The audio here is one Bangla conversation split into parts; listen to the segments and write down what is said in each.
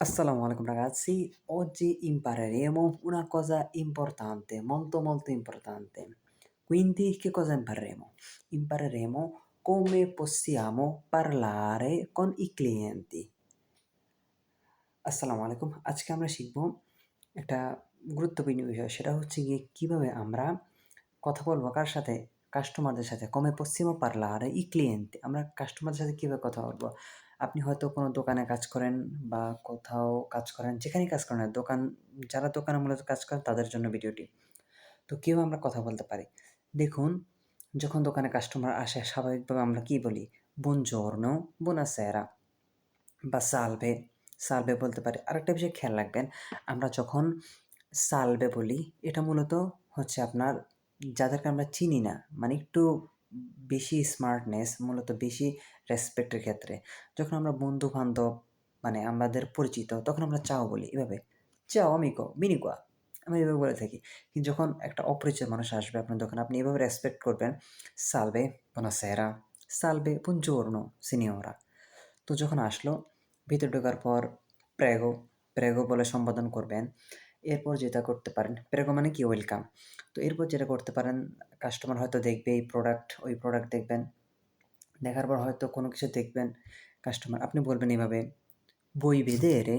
Assalamu alaikum ragazzi, oggi impareremo una cosa importante, molto molto importante. Quindi che cosa impareremo? Impareremo come possiamo parlare con i clienti. আসসালামু আলাইকুম আজকে আমরা শিখব একটা গুরুত্বপূর্ণ বিষয় সেটা হচ্ছে গিয়ে কীভাবে আমরা কথা বলব কার সাথে কাস্টমারদের সাথে কমে পশ্চিমও পারলারে ই ক্লিয়েন্ট আমরা কাস্টমারদের সাথে কীভাবে কথা বলব আপনি হয়তো কোনো দোকানে কাজ করেন বা কোথাও কাজ করেন, যেখানেই কাজ করেন দোকান, যারা দোকানে মূলত কাজ করেন তাদের জন্য ভিডিওটি। তো কেউ আমরা কথা বলতে পারি? দেখুন, যখন দোকানে কাস্টমার আসে, স্বাভাবিকভাবে আমরা কি বলি? বুনজর্নো বুনাসেরা বা সালভে সালভে বলতে পারি। আরেকটা বিষয় খেয়াল রাখবেন, আমরা যখন সালভে বলি, এটা মূলত হচ্ছে আপনার, যাদেরকে আমরা চিনি না মানে একটু বেশি স্মার্টনেস মূলত বেশি রেসপেক্টের ক্ষেত্রে। যখন আমরা বন্ধু বান্ধব মানে আমাদের পরিচিত, তখন আমরা চাও বলি, এভাবে, চাও আমিকো বিনিকোয়া আমি এভাবে বলে থাকি। কিন্তু যখন একটা অপরিচিত মানুষ আসবে আপনার দোকানে, আপনি এভাবে রেসপেক্ট করবেন, সালবে বুনাসেরা সালবে বুনজোর্নো সিনিয়রা। তো যখন আসলো, ভিতরে ঢোকার পর প্রেগো প্রেগো বলে সম্বোধন করবেন এরপর যেটা করতে পারেন প্রেগো মানে কি? ওয়েলকাম তো এরপর যেটা করতে পারেন কাস্টমার হয়তো দেখবে এই প্রোডাক্ট ওই প্রোডাক্ট দেখবেন। দেখার পর হয়তো কোনো কিছু দেখবেন কাস্টমার আপনি বলবেন এভাবে বই বেঁধে রে,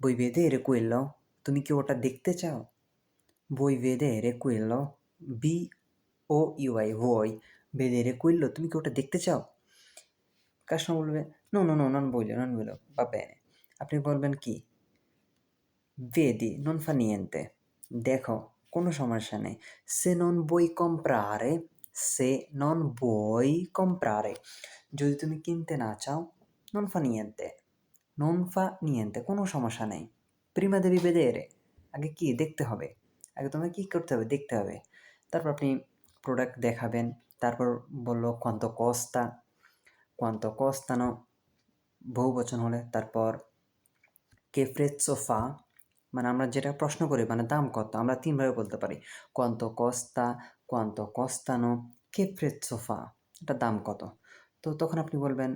বই বেঁধে রে কুইল্লো তুমি কি ওটা দেখতে চাও? বই বেঁধে রে কুইল্লো বি ও ইউআই ভই বেঁধে রে কুইল্লো তুমি কি ওটা দেখতে চাও? কাস্টমার বলবে নো নো নো নন বইলো নন বইলো বা আপনি বলবেন কি? ভেদি নন ফা নিয়েন্তে দেখো কোনো সমস্যা নেই. সে নন বই কম্প্রারে সে নন বই কম্প্রারে যদি তুমি কিনতে না চাও নন ফা নিয়েন্তে নন ফা নিয়েন্তে কোনো সমস্যা নেই. প্রিমা দেবী বেদেরে আগে কি দেখতে হবে আগে তোমাকে কী করতে হবে দেখতে হবে তারপর আপনি প্রোডাক্ট দেখাবেন তারপর বলল কন্ত কস্তা কন্ত কস্তানো বহু বচন হলে তারপর কেফ্রেজ সোফা মানে আমরা যেটা প্রশ্ন করি মানে দাম কত? আমরা তিনভাবে বলতে পারি। কন্ত কস্তা? কন্ত কস্তানো? কেফ্রেজ সোফা? এটা দাম কত? তো তখন আপনি বলবেন,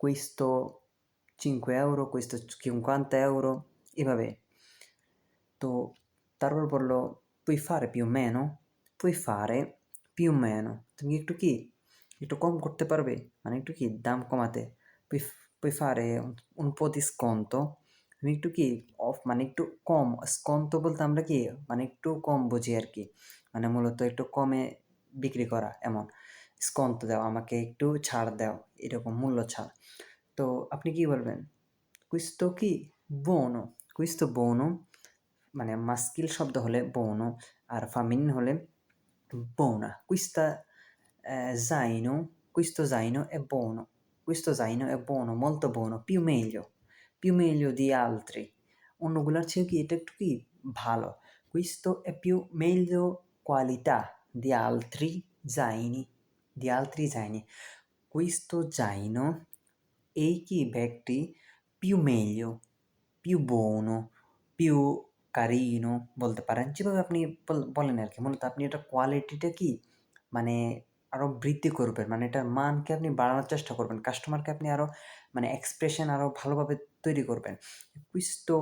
কুইস্তো চিনকো এউরো কুইস্তো চিনকান্তা এউরো এভাবে। তো তারপর বলল পুই ফারে পিউ মেনো পুই ফারে পিউ মেনো তুমি একটু কি? একটু কম করতে পারবে? মানে একটু কি? দাম কমাতে? পুই পুই ফারে un po' di sconto? তুমি একটু কি অফ মানে একটু কম স্কন্ত বলতে আমরা কি মানে একটু কম বুঝি আর কি। মানে মূলত একটু কমে বিক্রি করা এমন। স্কন্ত দাও, আমাকে একটু ছাড় দাও, এরকম মূল্য ছাড়। তো আপনি কি বলবেন? কুইস্তো কি বোনো কুইস্তো বৌন মানে মাস্কিল শব্দ হলে বোনো আর ফামিন হলে বোনা। কুইস্তা zaino questo zaino è buono questo zaino è buono molto buono più meglio più meglio di altri অন্যগুলোর চেয়ে কি এটা একটু কি ভালো questo è più meglio qualità di altri zaini di altri zaini questo zaino এই কি ব্যাগটি più meglio più buono più কারিনো বলতে পারেন যেভাবে আপনি বলেন আর কি মূলত আপনি এটা কোয়ালিটিটা কি মানে আরও বৃদ্ধি করবেন। মানে এটার মানকে আপনি বাড়ানোর চেষ্টা করবেন। কাস্টমারকে আপনি আরও মানে এক্সপ্রেশন আরও ভালোভাবে তৈরি করবেন। Questo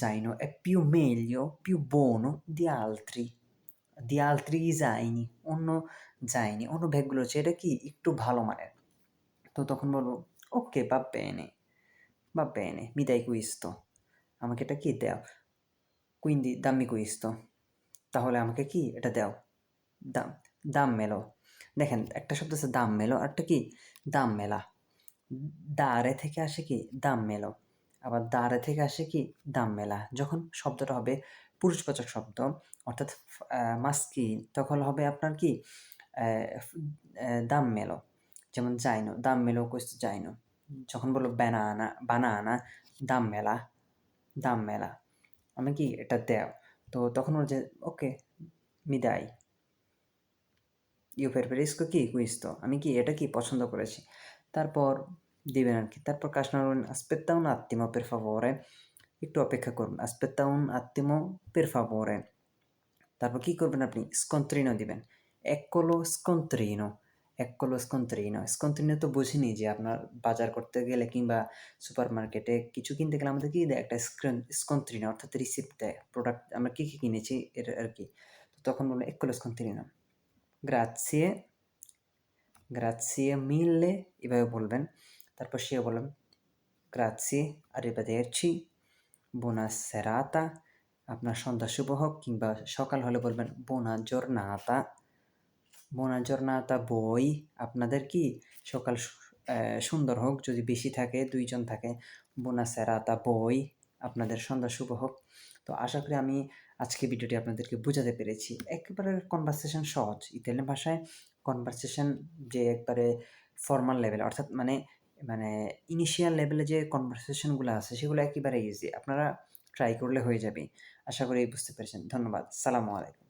zaino più meglio, più buono, di altri. Di altri zaini অন্য জাইনি অন্য ব্যাগগুলো হচ্ছে এটা কি একটু ভালো মানের তো তখন বলব ওকে বা বেনে বা বেনে mi dai questo. আমাকে এটা কি দাও quindi dammi questo. তাহলে আমাকে কি এটা দাও দাম দাম মেলো দেখেন, একটা শব্দ আছে দাম মেলো আরটা কি? দাম মেলা। দাঁড়ে থেকে আসে কি? দাম মেলো। আবার দাঁড়ে থেকে আসে কি? দাম মেলা। যখন শব্দটা হবে পুরুষবাচক শব্দ, অর্থাৎ মাস্কি তখন হবে আপনার কি? দাম মেলো। যেমন যাইনো দাম মেলো কইস যাইনো যখন বলল ব্যানানা, বানানা, দাম মেলা দাম মেলা। আমি কি এটা দেও? তো তখন ওর যে, ওকে মি দাই ইউ প্রেফেরিস্কো কি? কুইস্তো আমি কি এটা কি পছন্দ করেছি? তারপর দিবেন আর কি। তারপর কাস্টমার বলবেন আস্পেত্তা un attimo per favore একটু অপেক্ষা করুন আস্পেত্তা un attimo per favore তারপর কি করবেন আপনি? স্কন্ত্রিনো দিবেন। এক্কলো স্কন্ত্রিনো এক্কলো স্কন্ত্রিনো স্কন্ত্রিনো তো বুঝিনি যে আপনার বাজার করতে গেলে কিংবা সুপার মার্কেটে কিছু কিনতে গেলে আমাদের কি দেয়? একটা স্কন্ত্রিনো অর্থাৎ রিসিপ্ট দেয়। প্রোডাক্ট আমরা কী কী কিনেছি এর আর কি? তখন বলব এক্কলো স্কন্ত্রিনো গ্রাzie গ্রাzie মিললে এভাবে বলবেন। তারপর সেও বলবেন গ্রাzie arrivederci, buona serata আপনার সন্ধ্যা শুভ হোক, কিংবা সকাল হলে বলবেন বোনা জর্নাতা বোনা জর্নাতা বই আপনাদের কি সকাল সুন্দর হোক, যদি বেশি থাকে, দুইজন থাকে বোনা সেরাতা বই আপনাদের সন্ধ্যা শুভ হোক। তো আশা করি আমি আজকে ভিডিওটি আপনাদেরকে বোঝাতে পেরেছি। একেবারে কনভারসেশন সহজ। ইতালিয়ান ভাষায় কনভারসেশন যে একবারে ফর্মাল লেভেল অর্থাৎ মানে মানে ইনিশিয়াল লেভেলে যে কনভারসেশনগুলো আছে, সেগুলো একেবারে ইজি আপনারা ট্রাই করলে হয়ে যাবে। আশা করি বুঝতে পেরেছেন। ধন্যবাদ। সালামু আলাইকুম।